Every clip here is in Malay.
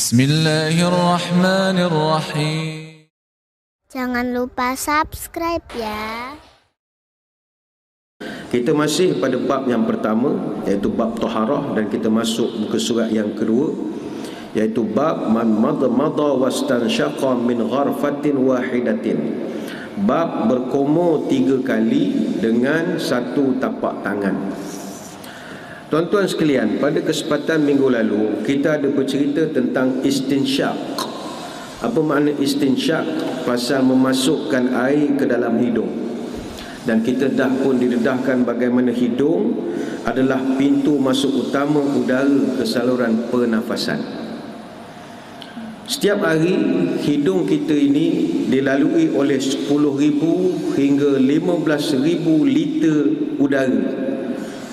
Bismillahirrahmanirrahim. Jangan lupa subscribe ya. Kita masih pada bab yang pertama iaitu bab taharah dan kita masuk muka surat yang kedua iaitu bab man madha madha wastanshaqa min gharfatin wahidatin. Bab berkomo tiga kali dengan satu tapak tangan. Tuan-tuan sekalian, pada kesempatan minggu lalu kita ada bercerita tentang istinsyaq. Apa makna istinsyaq? Pasal memasukkan air ke dalam hidung dan kita dah pun didedahkan bagaimana hidung adalah pintu masuk utama udara ke saluran pernafasan. Setiap hari hidung kita ini dilalui oleh 10,000 hingga 15,000 liter udara.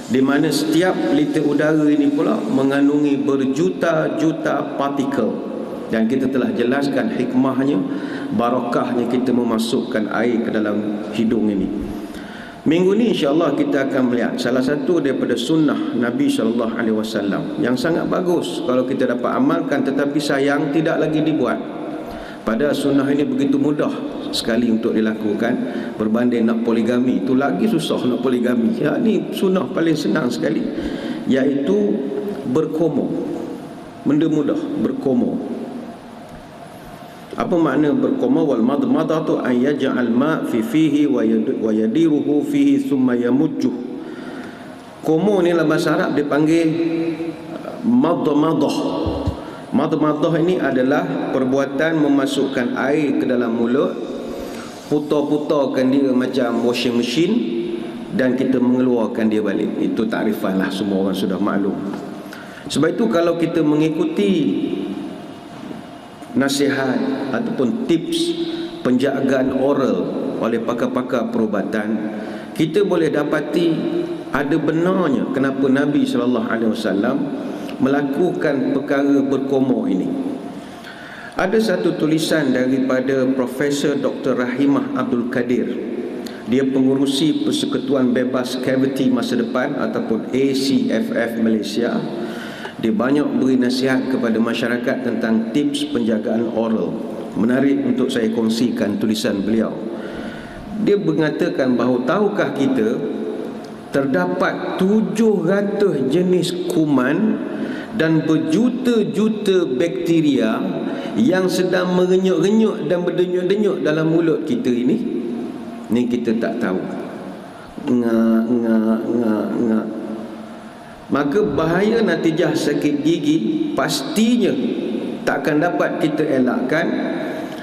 Di mana setiap liter udara ini pula mengandungi berjuta-juta partikel dan kita telah jelaskan hikmahnya barakahnya kita memasukkan air ke dalam hidung ini Minggu ni insya-Allah kita akan melihat salah satu daripada sunnah Nabi sallallahu alaihi wasallam yang sangat bagus kalau kita dapat amalkan tetapi sayang tidak lagi dibuat. Pada sunnah ini begitu mudah sekali untuk dilakukan berbanding nak poligami itu lagi susah nak poligami. Ya ni sunnah paling senang sekali iaitu berkomo. Benda mudah berkomo. Apa makna berkoma wal madmadah tu an yaj'al ma fi fihi wa yadiruhu fihi thumma yamujju. Komo ni dalam bahasa Arab dipanggil madmadah. Madmadah ini adalah perbuatan memasukkan air ke dalam mulut, putar-putarkan dia macam washing machine dan kita mengeluarkan dia balik. Itu takrifan lah semua orang sudah maklum. Sebab itu kalau kita mengikuti nasihat ataupun tips penjagaan oral oleh pakar-pakar perubatan kita boleh dapati ada benarnya kenapa Nabi sallallahu alaihi wasallam melakukan perkara berkomo ini ada satu tulisan daripada Profesor Dr. Rahimah Abdul Kadir dia pengurusi Persekutuan Bebas Cavity Masa Depan ataupun ACFF Malaysia dia banyak beri nasihat kepada masyarakat tentang tips penjagaan oral. Menarik untuk saya kongsikan tulisan beliau. Dia mengatakan bahawa tahukah kita terdapat 700 jenis kuman dan berjuta-juta bakteria yang sedang mengenyuk-enyuk dan berdenyuk-denyuk dalam mulut kita ini. Ni kita tak tahu. Ngak, ngak, ngak, ngak maka bahaya natijah sakit gigi pastinya tak akan dapat kita elakkan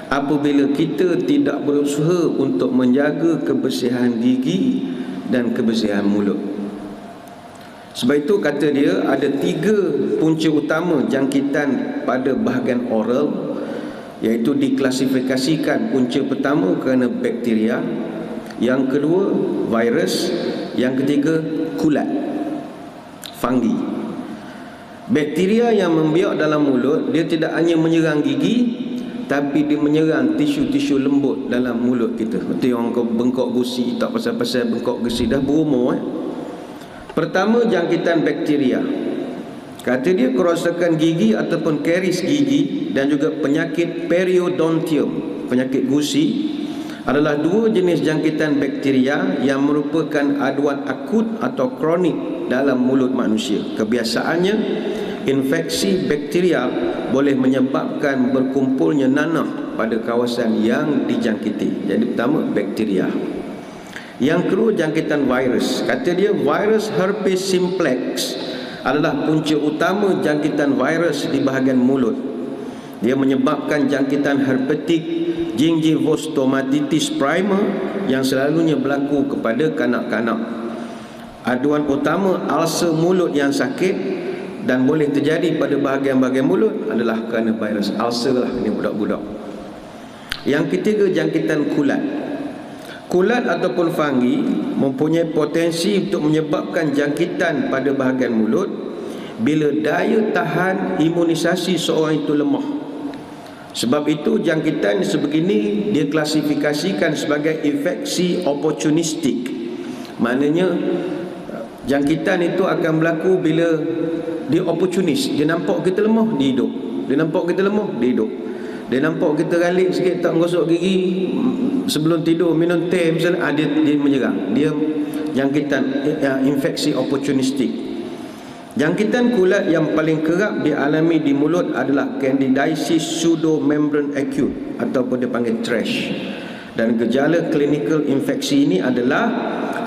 apabila kita tidak berusaha untuk menjaga kebersihan gigi dan kebersihan mulut sebab itu kata dia ada tiga punca utama jangkitan pada bahagian oral iaitu diklasifikasikan punca pertama kerana bakteria yang kedua virus yang ketiga kulat fungi. Bakteria yang membiak dalam mulut dia tidak hanya menyerang gigi tapi dia menyerang tisu-tisu lembut dalam mulut kita. Betul orang kau bengkok gusi tak pasal-pasal bengkok gusi dah berumur eh. Pertama jangkitan bakteria. Kata dia kerosakan gigi ataupun karies gigi dan juga penyakit periodontium, penyakit gusi adalah dua jenis jangkitan bakteria yang merupakan aduan akut atau kronik dalam mulut manusia. Kebiasaannya infeksi bakteria boleh menyebabkan berkumpulnya nanah pada kawasan yang dijangkiti. Jadi pertama bakteria. Yang kedua jangkitan virus. Kata dia virus herpes simplex adalah punca utama jangkitan virus di bahagian mulut. Dia menyebabkan jangkitan herpetik gingivostomatitis primer yang selalunya berlaku kepada kanak-kanak aduan utama ulcer mulut yang sakit dan boleh terjadi pada bahagian-bahagian mulut adalah kerana virus ulcer lah ini budak-budak yang ketiga jangkitan kulat kulat ataupun fungi mempunyai potensi untuk menyebabkan jangkitan pada bahagian mulut bila daya tahan imunisasi seorang itu lemah sebab itu jangkitan sebegini dia klasifikasikan sebagai infeksi opportunistik maknanya Jangkitan itu akan berlaku bila dia opportunis, dia nampak kita lemah, dia hidup. Dia nampak kita lemah, dia hidup. Dia nampak kita ralik sikit tak gosok gigi sebelum tidur minum teh misalnya, ah, dia, dia menyerang. Dia jangkitan uh, infeksi opportunistik. Jangkitan kulat yang paling kerap dialami di mulut adalah candidiasis pseudomembran acute ataupun dipanggil trash. Dan gejala klinikal infeksi ini adalah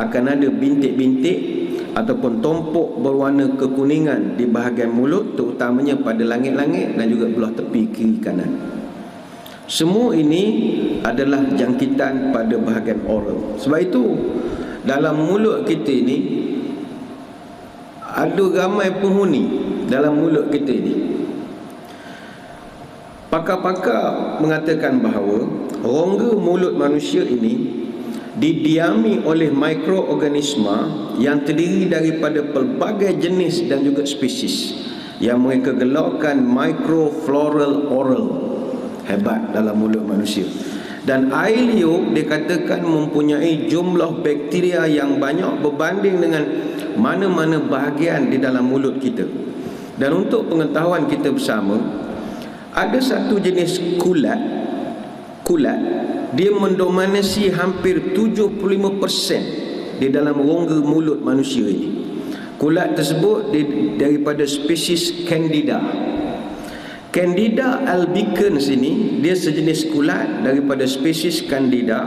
akan ada bintik-bintik ataupun tompok berwarna kekuningan di bahagian mulut terutamanya pada langit-langit dan juga belah tepi kiri kanan. Semua ini adalah jangkitan pada bahagian oral. Sebab itu dalam mulut kita ini ada ramai penghuni dalam mulut kita ini. Pakar-pakar mengatakan bahawa rongga mulut manusia ini didiami oleh mikroorganisma yang terdiri daripada pelbagai jenis dan juga spesies yang mereka gelarkan microfloral oral hebat dalam mulut manusia dan air liur dikatakan mempunyai jumlah bakteria yang banyak berbanding dengan mana-mana bahagian di dalam mulut kita dan untuk pengetahuan kita bersama ada satu jenis kulat kulat dia mendominasi hampir 75% di dalam rongga mulut manusia ini. Kulat tersebut daripada spesies Candida. Candida albicans ini dia sejenis kulat daripada spesies Candida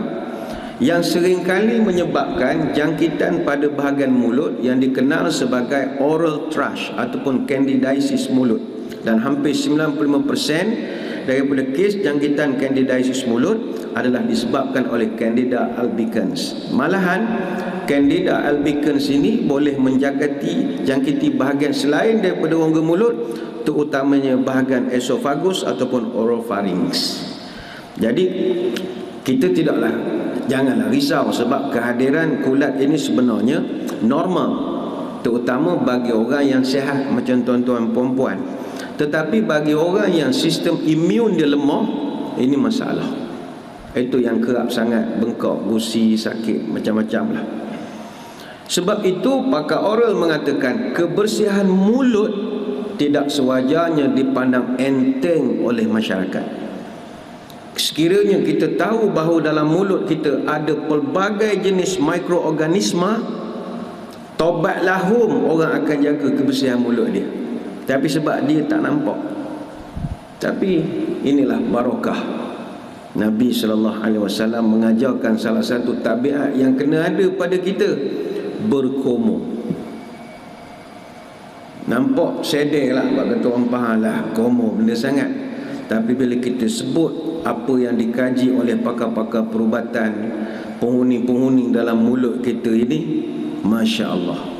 yang seringkali menyebabkan jangkitan pada bahagian mulut yang dikenal sebagai oral thrush ataupun candidiasis mulut. Dan hampir 95% daripada kes jangkitan candidiasis mulut adalah disebabkan oleh Candida albicans. Malahan Candida albicans ini boleh menjangkiti jangkiti bahagian selain daripada rongga mulut terutamanya bahagian esophagus ataupun oropharynx. Jadi kita tidaklah janganlah risau sebab kehadiran kulat ini sebenarnya normal terutama bagi orang yang sihat macam tuan-tuan puan-puan. Tetapi bagi orang yang sistem imun dia lemah ini masalah. Itu yang kerap sangat bengkok, gusi, sakit, macam-macam lah. Sebab itu pakar oral mengatakan kebersihan mulut tidak sewajarnya dipandang enteng oleh masyarakat. Sekiranya kita tahu bahawa dalam mulut kita ada pelbagai jenis mikroorganisma, tobat lahum orang akan jaga kebersihan mulut dia. Tapi sebab dia tak nampak. Tapi inilah barokah Nabi sallallahu alaihi wasallam mengajarkan salah satu tabiat yang kena ada pada kita berkomo. Nampak sedih lah Pak kata orang faham lah Komo benda sangat Tapi bila kita sebut Apa yang dikaji oleh pakar-pakar perubatan Penghuni-penghuni dalam mulut kita ini Masya Allah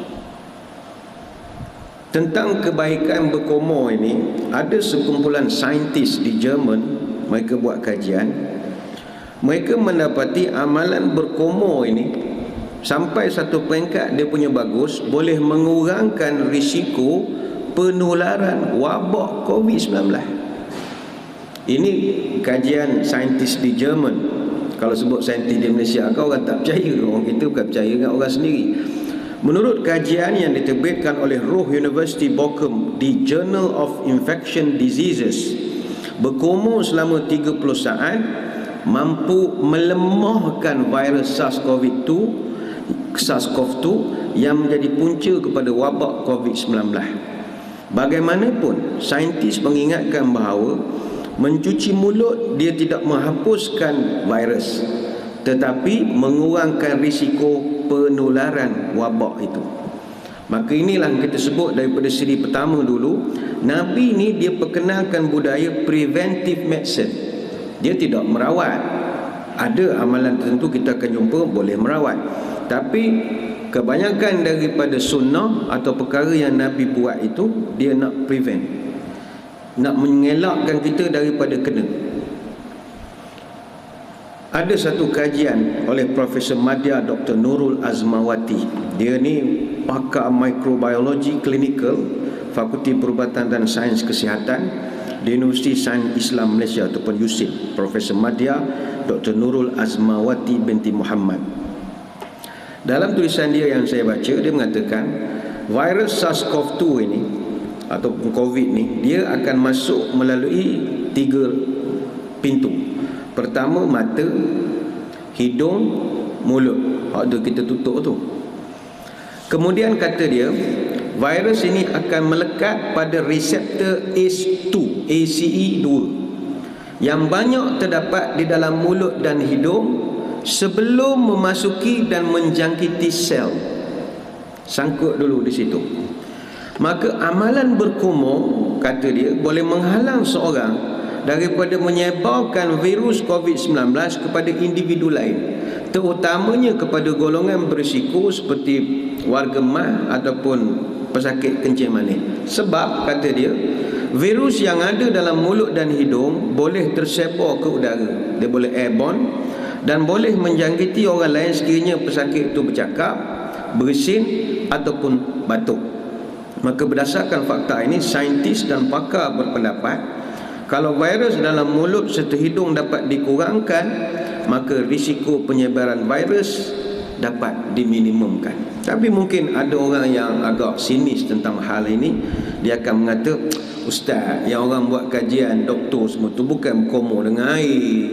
Tentang kebaikan berkomo ini Ada sekumpulan saintis di Jerman mereka buat kajian. Mereka mendapati amalan berkomo ini sampai satu peringkat dia punya bagus boleh mengurangkan risiko penularan wabak COVID-19 ini kajian saintis di Jerman. Kalau sebut saintis di Malaysia kau orang tak percaya. Orang kita bukan percaya dengan orang sendiri Menurut kajian yang diterbitkan oleh Ruhr University Bochum di Journal of Infection Diseases berkumur selama 30 saat mampu melemahkan virus SARS-CoV-2 SARS-CoV-2 yang menjadi punca kepada wabak COVID-19. Bagaimanapun, saintis mengingatkan bahawa mencuci mulut dia tidak menghapuskan virus tetapi mengurangkan risiko penularan wabak itu. Maka inilah kita sebut daripada siri pertama dulu Nabi ni dia perkenalkan budaya preventive medicine. Dia tidak merawat. Ada amalan tertentu kita akan jumpa boleh merawat. Tapi kebanyakan daripada sunnah atau perkara yang Nabi buat itu Dia nak prevent. Nak mengelakkan kita daripada kena ada satu kajian oleh Profesor Madya Dr. Nurul Azmawati. Dia ni pakar mikrobiologi klinikal Fakulti Perubatan dan Sains Kesihatan di Universiti Sains Islam Malaysia ataupun USIM. Profesor Madya Dr. Nurul Azmawati binti Muhammad. Dalam tulisan dia yang saya baca, dia mengatakan virus SARS-CoV-2 ini ataupun covid ni dia akan masuk melalui tiga pintu pertama mata hidung mulut. Hak tu kita tutup tu. Kemudian kata dia virus ini akan melekat pada reseptor ACE2 ACE2 yang banyak terdapat di dalam mulut dan hidung sebelum memasuki dan menjangkiti sel. Sangkut dulu di situ. Maka amalan berkumur kata dia boleh menghalang seorang daripada menyebarkan virus COVID-19 kepada individu lain terutamanya kepada golongan berisiko seperti warga mah ataupun pesakit kencing manis. Sebab kata dia virus yang ada dalam mulut dan hidung boleh tersebar ke udara. Dia boleh airborne dan boleh menjangkiti orang lain sekiranya pesakit itu bercakap bersin ataupun batuk. Maka berdasarkan fakta ini Saintis dan pakar berpendapat Kalau virus dalam mulut serta hidung dapat dikurangkan Maka risiko penyebaran virus dapat diminimumkan. Tapi mungkin ada orang yang agak sinis tentang hal ini. Dia akan mengata Ustaz, yang orang buat kajian doktor semua tu bukan berkomo dengan air.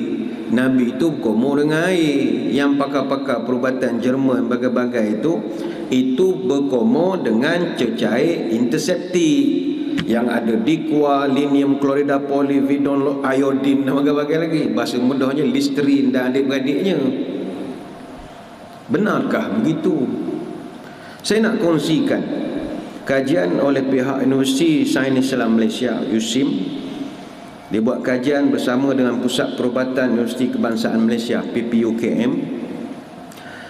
Nabi itu berkomo dengan air. Yang pakar-pakar perubatan Jerman bagai-bagai itu itu berkomo dengan cecair interseptik yang ada dikwa, linium klorida, polividon, iodin dan bagai-bagai lagi. Bahasa mudahnya listerin dan adik-beradiknya. Benarkah begitu? Saya nak kongsikan kajian oleh pihak Universiti Sains Islam Malaysia, USIM. Dia buat kajian bersama dengan Pusat Perubatan Universiti Kebangsaan Malaysia, PPUKM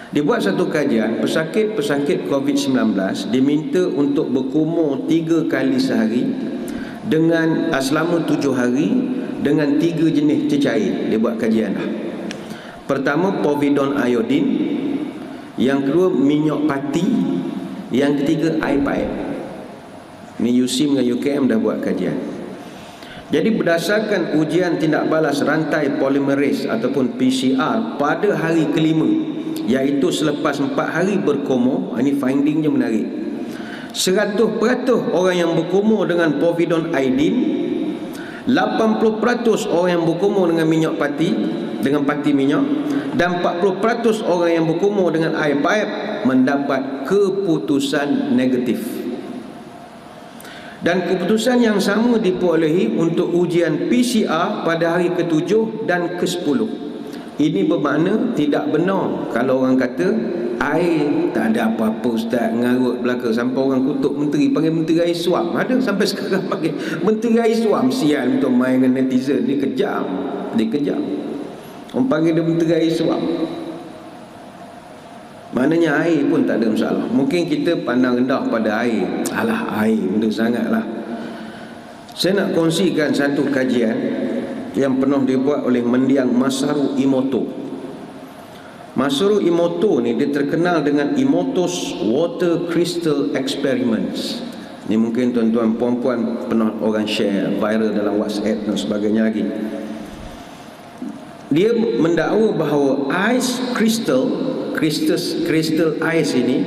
Dibuat satu kajian, pesakit-pesakit COVID-19 diminta untuk berkumur tiga kali sehari dengan selama tujuh hari dengan tiga jenis cecair. Dia buat kajian. Pertama, povidone iodin. Yang kedua, minyak pati. Yang ketiga, air paip. Ini USIM dengan UKM dah buat kajian. Jadi berdasarkan ujian tindak balas rantai polimerase ataupun PCR pada hari kelima iaitu selepas empat hari berkomo ini findingnya menarik. 100% orang yang berkomo dengan povidone iodine 80% orang yang berkomo dengan minyak pati dengan pati minyak dan 40% orang yang berkomo dengan air pipe mendapat keputusan negatif. Dan keputusan yang sama diperolehi untuk ujian PCR pada hari ke-7 dan ke-10 ini bermakna tidak benar kalau orang kata air tak ada apa-apa ustaz ngarut belaka sampai orang kutuk menteri panggil menteri air suam. Ada sampai sekarang panggil menteri air suam sial untuk main dengan netizen dia kejam. Dia kejam. Orang panggil dia menteri air suam. Maknanya air pun tak ada masalah. Mungkin kita pandang rendah pada air. Alah air benda sangatlah. Saya nak kongsikan satu kajian yang pernah dibuat oleh mendiang Masaru Imoto. Masaru Imoto ni dia terkenal dengan Imoto's Water Crystal Experiments. Ni mungkin tuan-tuan puan-puan pernah orang share viral dalam WhatsApp dan sebagainya lagi. Dia mendakwa bahawa ice crystal, crystal crystal ice ini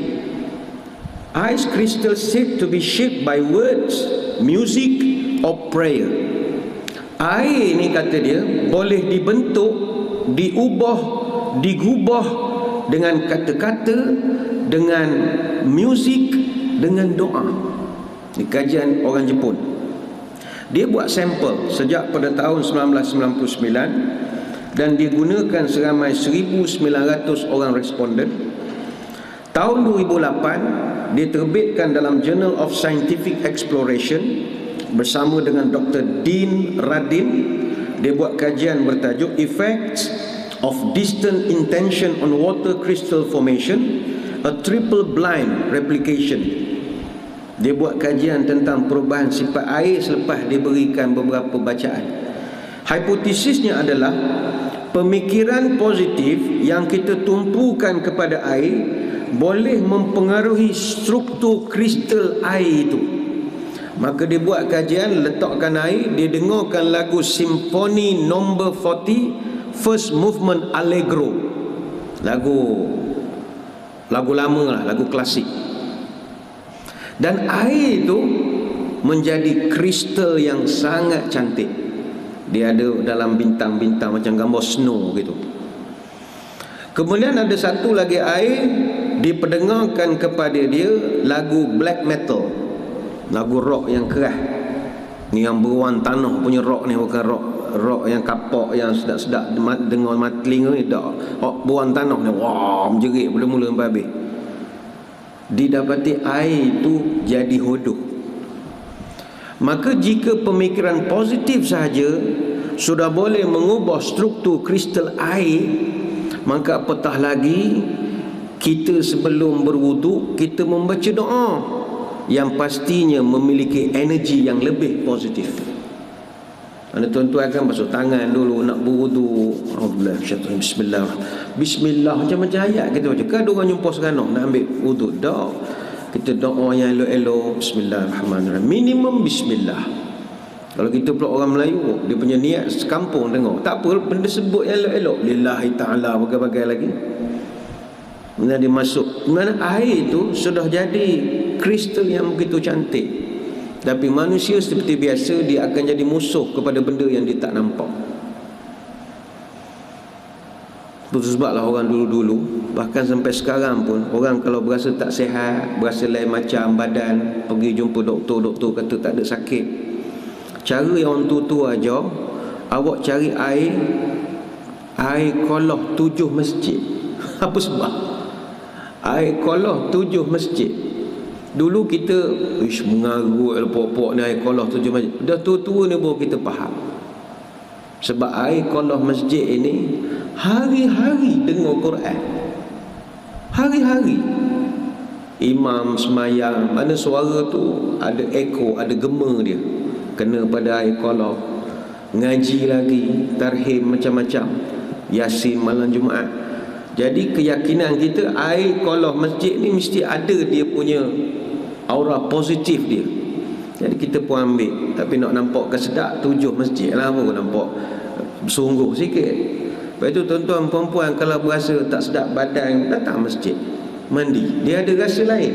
ice crystal said to be shaped by words, music or prayer. Air ni kata dia boleh dibentuk, diubah, digubah dengan kata-kata, dengan muzik, dengan doa. Ini kajian orang Jepun. Dia buat sampel sejak pada tahun 1999 dan digunakan seramai 1900 orang responden. Tahun 2008 diterbitkan dalam Journal of Scientific Exploration bersama dengan Dr. Dean Radin dia buat kajian bertajuk Effects of Distant Intention on Water Crystal Formation a Triple Blind Replication dia buat kajian tentang perubahan sifat air selepas diberikan beberapa bacaan hipotesisnya adalah pemikiran positif yang kita tumpukan kepada air boleh mempengaruhi struktur kristal air itu Maka dia buat kajian Letakkan air Dia dengarkan lagu Symphony Number 40 First Movement Allegro. Lagu Lagu lama lah Lagu klasik. Dan air itu menjadi kristal yang sangat cantik. Dia ada dalam bintang-bintang macam gambar snow gitu. Kemudian ada satu lagi air diperdengarkan kepada dia lagu black metal lagu rock yang keras. Ni yang beruang tanah punya rock ni bukan rock rock yang kapok yang sedap-sedap dengar mati telinga ni tak. Rock beruang tanah ni wah menjerit mula-mula sampai habis. Didapati air itu jadi hodoh. Maka jika pemikiran positif sahaja sudah boleh mengubah struktur kristal air maka apatah lagi kita sebelum berwuduk kita membaca doa yang pastinya memiliki energi yang lebih positif anda tuan-tuan akan basuh tangan dulu nak berwudu. Alhamdulillah. Syaitan. Bismillah. Bismillah. Macam-macam ayat kita baca. Kan orang jumpa sekarang nak ambil wudu. Tak. Kita doa yang elok-elok. Bismillahirrahmanirrahim. Minimum Bismillah. Kalau kita pula orang Melayu, dia punya niat sekampung tengok. Tak apa, benda sebut yang elok-elok. Lillahi ta'ala, bagai-bagai lagi. Kemudian dia masuk. Mana air itu sudah jadi kristal yang begitu cantik. Tapi manusia seperti biasa Dia akan jadi musuh kepada benda yang dia tak nampak Itu sebablah orang dulu-dulu Bahkan sampai sekarang pun Orang kalau berasa tak sihat Berasa lain macam badan Pergi jumpa doktor Doktor kata tak ada sakit Cara yang orang tua-tua ajar Awak cari air Air koloh tujuh masjid Apa sebab? Air koloh tujuh masjid. Dulu kita Ish mengarut pokok-pokok ni air kolah tujuh masjid. Dah tua-tua ni baru kita faham. Sebab air kolah masjid ini Hari-hari dengar Quran. Hari-hari. Imam semayang Mana suara tu Ada echo Ada gema dia. Kena pada air kolah. Ngaji lagi Tarhim macam-macam. Yasin malam Jumaat jadi keyakinan kita air kolah masjid ni mesti ada dia punya aura positif dia. Jadi kita pun ambil. Tapi nak nampak kesedak tujuh masjid lah pun nampak. Sungguh sikit. Lepas itu tuan-tuan perempuan kalau berasa tak sedap badan datang masjid. Mandi. Dia ada rasa lain.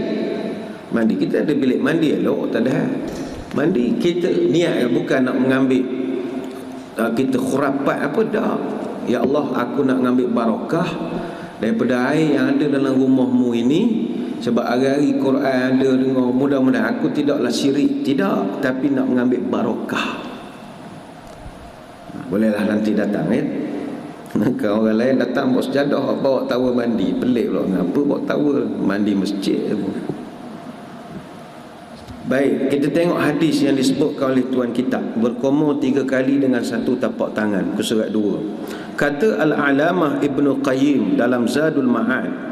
Mandi. Kita ada bilik mandi elok tak ada. Mandi kita niat bukan nak mengambil uh, kita khurapat apa dah ya Allah aku nak mengambil barakah daripada air yang ada dalam rumahmu ini. Sebab hari-hari Quran ada dengar mudah-mudahan aku tidaklah syirik. Tidak tapi nak mengambil barakah bolehlah nanti datang ya kalau orang lain datang bawa sejadah bawa tawar mandi. Pelik pula kenapa bawa tawar mandi masjid Baik, kita tengok hadis yang disebutkan oleh Tuan kita Berkomor tiga kali dengan satu tapak tangan Kesurat dua Kata Al-Alamah Ibn Qayyim dalam Zadul Ma'ad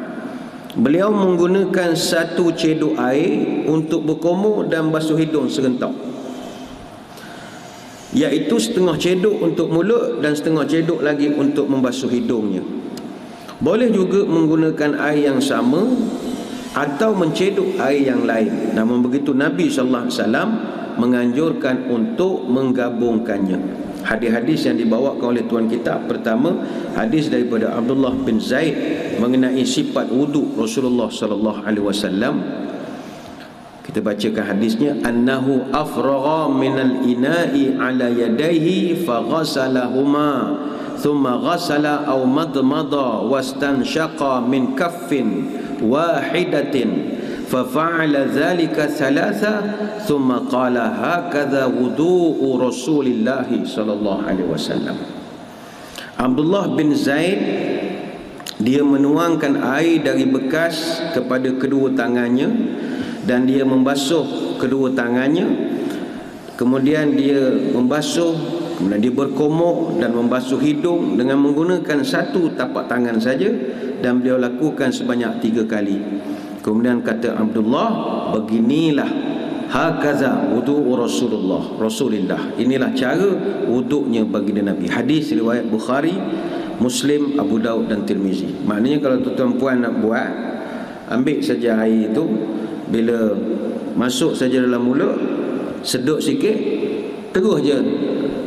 Beliau menggunakan satu cedok air untuk berkomor dan basuh hidung serentak. Iaitu setengah cedok untuk mulut dan setengah cedok lagi untuk membasuh hidungnya. Boleh juga menggunakan air yang sama atau mencedok air yang lain. Namun begitu Nabi sallallahu alaihi wasallam menganjurkan untuk menggabungkannya hadis-hadis yang dibawakan oleh tuan kita. Pertama hadis daripada Abdullah bin Zaid mengenai sifat wudu Rasulullah sallallahu alaihi wasallam. Kita bacakan hadisnya. Annahu afragha minal ina'i ala yadayhi fa ghasalahuma thumma ghasala aw madmada wastanshaqa min kaffin wahidatin ففعل ذلك ثلاثة ثم قال هكذا وضوء رسول الله صلى الله عليه وسلم Abdullah bin Zaid dia menuangkan air dari bekas kepada kedua tangannya dan dia membasuh kedua tangannya kemudian dia membasuh kemudian dia berkomok dan membasuh hidung dengan menggunakan satu tapak tangan saja dan beliau lakukan sebanyak tiga kali Kemudian kata Abdullah, beginilah hakaza wudu Rasulullah, Rasulullah. Inilah cara wuduknya baginda Nabi. Hadis riwayat Bukhari, Muslim, Abu Daud dan Tirmizi. Maknanya kalau tuan puan nak buat, ambil saja air itu bila masuk saja dalam mulut, sedut sikit, terus je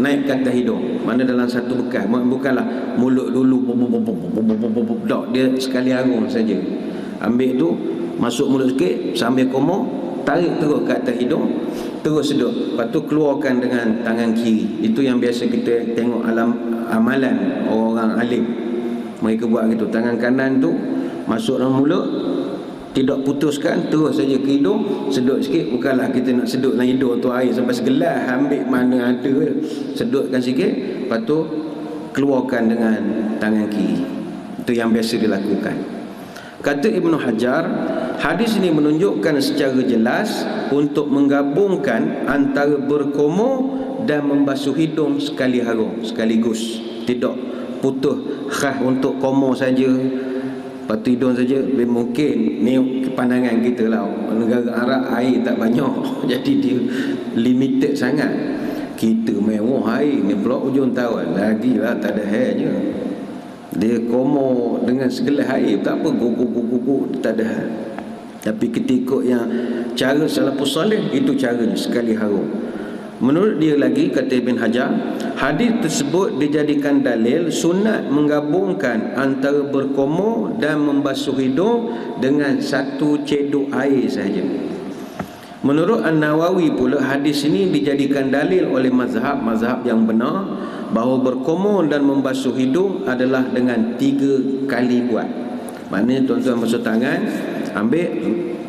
naik ke atas hidung. Mana dalam satu bekas. Bukanlah mulut dulu, dia sekali arung saja. Ambil tu masuk mulut sikit sambil komo tarik terus ke atas hidung terus sedut. Lepas tu keluarkan dengan tangan kiri. Itu yang biasa kita tengok alam amalan orang alim. Mereka buat gitu. Tangan kanan tu masuk dalam mulut tidak putuskan terus saja ke hidung sedut sikit. Bukanlah kita nak sedut dalam hidung tu air sampai segelas ambil mana ada. Sedutkan sikit lepas tu keluarkan dengan tangan kiri. Itu yang biasa dilakukan. Kata Ibnu Hajar hadis ini menunjukkan secara jelas untuk menggabungkan antara berkomo dan membasuh hidung sekali harum sekaligus. Tidak putus khas untuk komo saja Patu hidung saja mungkin ni pandangan kita lah. Negara Arab air tak banyak jadi dia limited sangat. Kita mewah air ni pula ujung tahun. Lagi lah tak ada hairnya dia komo dengan segala air tak apa gugu gugu gugu tak ada tapi ketika yang cara salafus soleh itu caranya sekali harum. Menurut dia lagi kata Ibn Hajar Hadis tersebut dijadikan dalil Sunat menggabungkan antara berkomo dan membasuh hidung Dengan satu ceduk air sahaja. Menurut An-Nawawi pula hadis ini dijadikan dalil oleh mazhab-mazhab yang benar Bahawa berkomo dan membasuh hidung adalah dengan tiga kali buat Maknanya tuan-tuan basuh tangan Ambil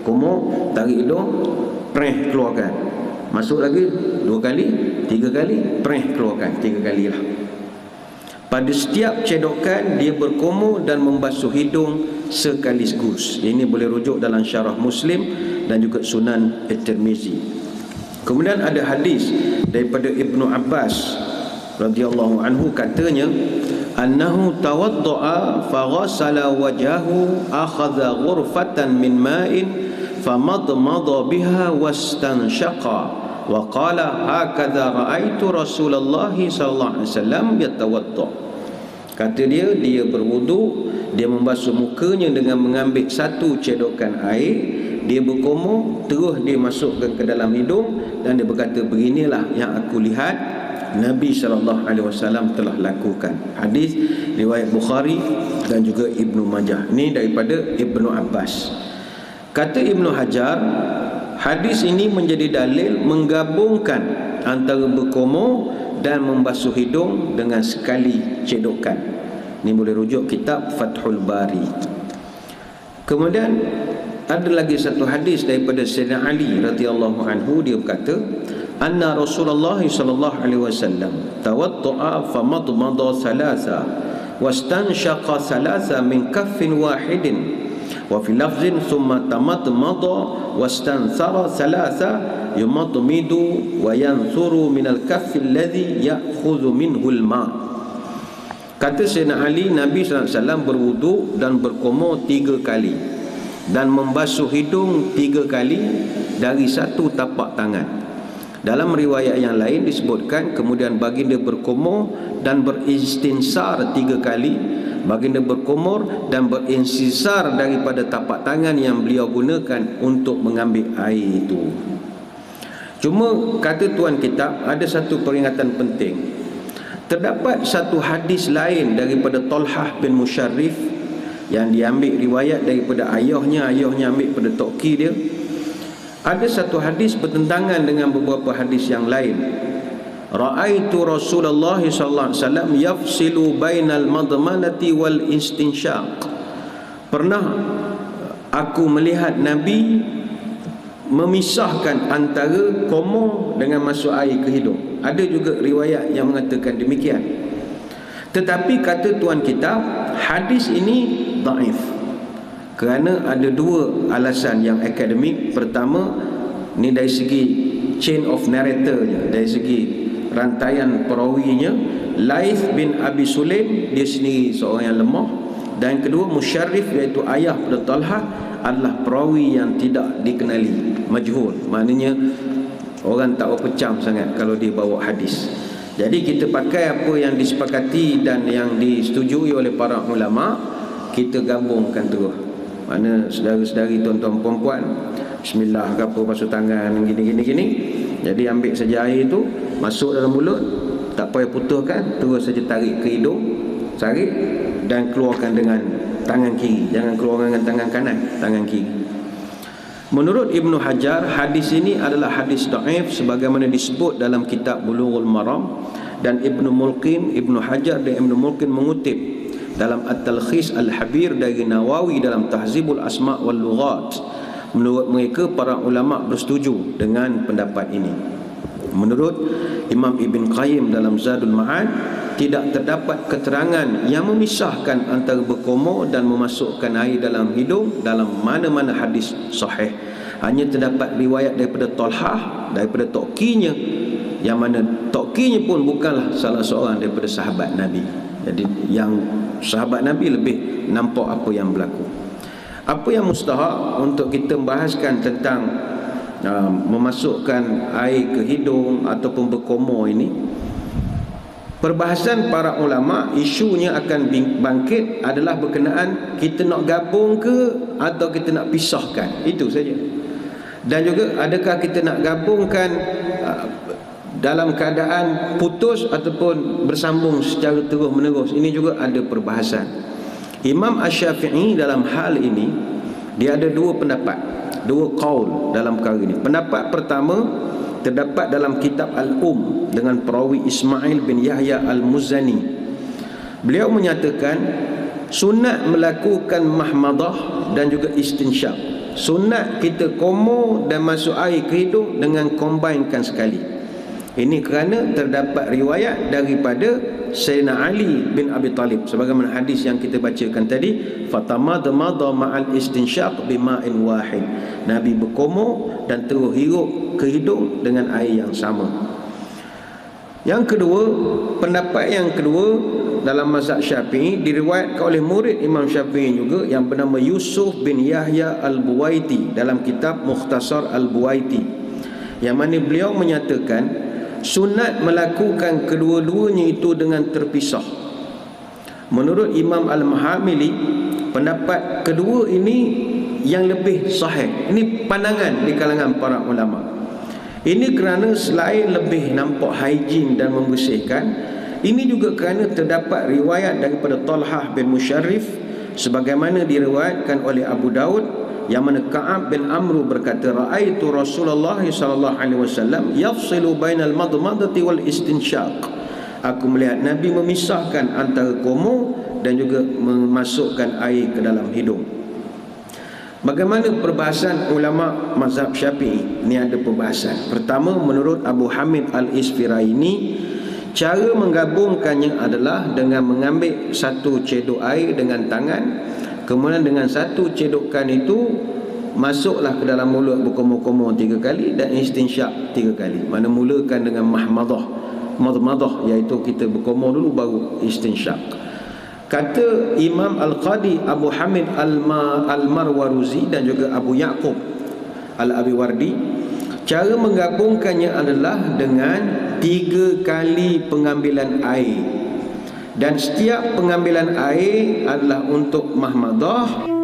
komo, tarik hidung, preh keluarkan Masuk lagi dua kali, tiga kali, preh keluarkan tiga kali lah. Pada setiap cedokan dia berkomo dan membasuh hidung sekaligus. Ini boleh rujuk dalam syarah Muslim dan juga Sunan At-Tirmizi. Kemudian ada hadis daripada Ibnu Abbas radhiyallahu anhu katanya annahu tawaddaa fa ghassala wajhahu akhadha ghurfatan min ma'in famadmada biha wastanshaqa wa qala hakadha ra'aitu rasulullah sallallahu alaihi wasallam yatawadda kata dia dia berwudu dia membasuh mukanya dengan mengambil satu cedokan air dia berkomo terus dia masukkan ke dalam hidung dan dia berkata beginilah yang aku lihat Nabi sallallahu alaihi wasallam telah lakukan. Hadis riwayat Bukhari dan juga Ibnu Majah. Ini daripada Ibnu Abbas. Kata Ibnu Hajar, hadis ini menjadi dalil menggabungkan antara berkomo dan membasuh hidung dengan sekali cedokan. Ini boleh rujuk kitab Fathul Bari. Kemudian ada lagi satu hadis daripada Sayyidina Ali radhiyallahu anhu dia berkata, anna Rasulullah sallallahu alaihi wasallam tawaddaa fa madmada salasa wastanshaqa salasa min kaffin wahidin wa fi lafzin thumma tamadmada wastansara salasa yumadmidu wa yanthuru min al-kaff alladhi ya'khudhu minhu al-ma Kata Sayyidina Ali, Nabi SAW berwuduk dan Berkumur tiga kali. Dan membasuh hidung tiga kali dari satu tapak tangan. Dalam riwayat yang lain disebutkan kemudian baginda berkomo dan beristinsar tiga kali. Baginda berkumur dan berinsisar daripada tapak tangan yang beliau gunakan untuk mengambil air itu. Cuma kata tuan kitab ada satu peringatan penting. Terdapat satu hadis lain daripada Talhah bin Musharrif yang diambil riwayat daripada ayahnya. Ayahnya ambil pada toki dia ada satu hadis bertentangan dengan beberapa hadis yang lain Ra'aitu Rasulullah sallallahu alaihi wasallam yafsilu bainal madmanati wal istinsyaq. Pernah aku melihat Nabi memisahkan antara komo dengan masuk air ke hidung. Ada juga riwayat yang mengatakan demikian. Tetapi kata tuan kita, hadis ini daif. Kerana ada dua alasan yang akademik. Pertama, ni dari segi chain of narrator dari segi rantaian perawinya. Laith bin Abi Sulaim dia sendiri seorang yang lemah. Dan kedua Musyarif iaitu ayah pada Talha adalah perawi yang tidak dikenali. Majhul. Maknanya orang tak berpecam sangat kalau dia bawa hadis. Jadi kita pakai apa yang disepakati dan yang disetujui oleh para ulama kita gabungkan terus mana saudara-saudari tuan-tuan perempuan bismillah ke apa basuh tangan gini gini gini. Jadi ambil saja air itu Masuk dalam mulut Tak payah putuskan Terus saja tarik ke hidung Tarik Dan keluarkan dengan tangan kiri. Jangan keluarkan dengan tangan kanan Tangan kiri. Menurut Ibnu Hajar, hadis ini adalah hadis da'if sebagaimana disebut dalam kitab Bulughul Maram. Dan Ibnu Mulqin, Ibnu Hajar dan Ibnu Mulqin mengutip dalam At-Talkhis Al-Habir dari Nawawi dalam Tahzibul Asma' wal Lughat. Menurut mereka para ulama bersetuju dengan pendapat ini. Menurut Imam Ibn Qayyim dalam Zadul Ma'ad tidak terdapat keterangan yang memisahkan antara berkomo dan memasukkan air dalam hidung dalam mana-mana hadis sahih hanya terdapat riwayat daripada Talhah daripada tokinya yang mana tokinya pun bukanlah salah seorang daripada sahabat Nabi jadi yang sahabat Nabi lebih nampak apa yang berlaku. Apa yang mustahak untuk kita membahaskan tentang uh, memasukkan air ke hidung ataupun berkomor ini? Perbahasan para ulama isunya akan bangkit adalah berkenaan kita nak gabung ke atau kita nak pisahkan. Itu saja. Dan juga adakah kita nak gabungkan uh, dalam keadaan putus ataupun bersambung secara terus menerus ini juga ada perbahasan. Imam Ash-Syafi'i dalam hal ini dia ada dua pendapat dua qaul dalam perkara ini. Pendapat pertama terdapat dalam kitab Al-Um dengan perawi Ismail bin Yahya Al-Muzani. Beliau menyatakan sunat melakukan mahmadah dan juga istinsyak sunat kita komo dan masuk air ke hidung dengan combinekan sekali ini kerana terdapat riwayat daripada Sayyidina Ali bin Abi Talib. Sebagaimana hadis yang kita bacakan tadi fatamad madha ma'al istinsyaq bima'in wahid. Nabi berkomo dan terus hirup ke hidung dengan air yang sama. Yang kedua pendapat yang kedua dalam mazhab Syafi'i diriwayatkan oleh murid Imam Syafi'i juga yang bernama Yusuf bin Yahya Al-Buwaiti dalam kitab Mukhtasar Al-Buwaiti. Yang mana beliau menyatakan sunat melakukan kedua-duanya itu dengan terpisah. Menurut Imam Al-Mahamili pendapat kedua ini yang lebih sahih. Ini pandangan di kalangan para ulama. Ini kerana selain lebih nampak hijin dan membersihkan ini juga kerana terdapat riwayat daripada Talhah bin Musharrif sebagaimana diriwayatkan oleh Abu Daud yang mana Ka'ab bin Amru berkata raaitu Rasulullah sallallahu alaihi wasallam yafsilu bainal madmadati wal istinsyaq. Aku melihat Nabi memisahkan antara komo dan juga memasukkan air ke dalam hidung. Bagaimana perbahasan ulama mazhab Syafi'i? Ini ada perbahasan. Pertama menurut Abu Hamid Al-Isfiraini Cara menggabungkannya adalah dengan mengambil satu cedok air dengan tangan Kemudian dengan satu cedokan itu Masuklah ke dalam mulut berkomoh-komoh tiga kali Dan istinsyak tiga kali. Mana mulakan dengan mahmadah Mahmadah iaitu kita berkomoh dulu baru istinsyak Kata Imam Al-Qadi Abu Hamid Al-Marwaruzi Dan juga Abu Yaqub Al-Abiwardi Cara menggabungkannya adalah dengan tiga kali pengambilan air. Dan setiap pengambilan air adalah untuk mahmadah.